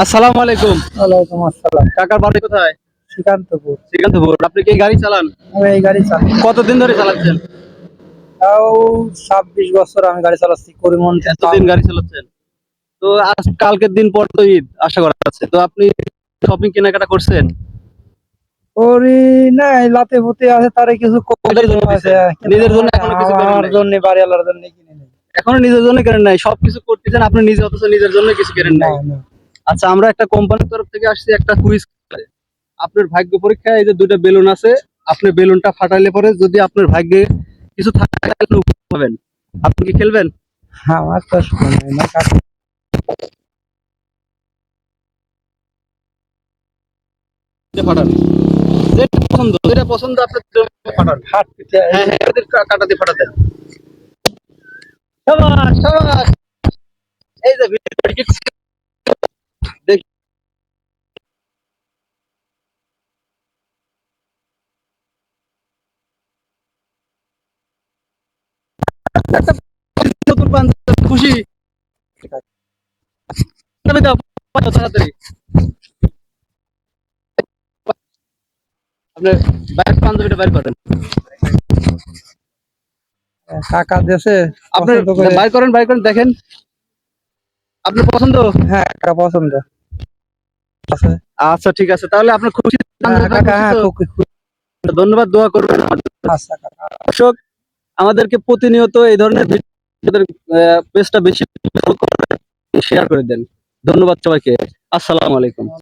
আসসালামু আলাইকুম। ওয়ালাইকুম আসসালাম। কাকার বাড়ি কোথায়? শ্রীকান্তপুর। শ্রীকান্তপুর। আপনি কি গাড়ি চালান? আমি এই গাড়ি চালাই। কতদিন ধরে চালাচ্ছেন? তাও ছাব্বিশ বছর আমি গাড়ি চালাচ্ছি এতদিন গাড়ি চালাচ্ছেন। তো আজ কালকের দিন পর তো ঈদ আশা করা যাচ্ছে। তো আপনি শপিং কেনাকাটা করছেন? করি না লাতে ভূতে আছে তারে কিছু নিজের জন্য আছে নিজের জন্য এখনও কিছু আমার নাই। জন্য বাড়িওয়ালার জন্য কিনে নেই। এখনও নিজের জন্য কেনেন নাই? সবকিছু করতেছেন আপনি নিজে অথচ নিজের জন্য কিছু কেনেন নাই? না। আচ্ছা আমরা একটা কোম্পানির তরফ থেকে আসছি একটা কুইজ আপনার ভাগ্য পরীক্ষায় এই যে দুটো বেলুন আছে আপনি বেলুনটা ফাটাইলে পরে যদি আপনার ভাগ্যে কিছু থাকে আপনি পাবেন আপনি কি খেলবেন? আমার তো শোনে না কাকা যে ফাটান। যেটা পছন্দ যেটা পছন্দ আপনার ফাটান। হাত হ্যাঁ হ্যাঁ ওদের কা- কাটা দিয়ে ফাটাতেন। সাবাস সাবাস এই যে ভিডিও দেখি একটা নতুন পাঞ্জাবি, খুশি তবে দাও, পাঠাও তাড়াতাড়ি আপনি বাইরের পাঞ্জাবিটা বাইর করেন কাকা দেশে আপনার বাইর করেন বাইর করেন দেখেন। আপনার পছন্দ? হ্যাঁ কাকা পছন্দ। আচ্ছা ঠিক আছে। তাহলে আপনার খুশি হ্যাঁ, হ্যাঁ ধন্যবাদ দোয়া করবেন। আমাদের আচ্ছা দর্শক আমাদেরকে প্রতিনিয়ত এই ধরনের পেজটা বেশি শেয়ার করে দেন। ধন্যবাদ সবাইকে। আসসালামু আলাইকুম।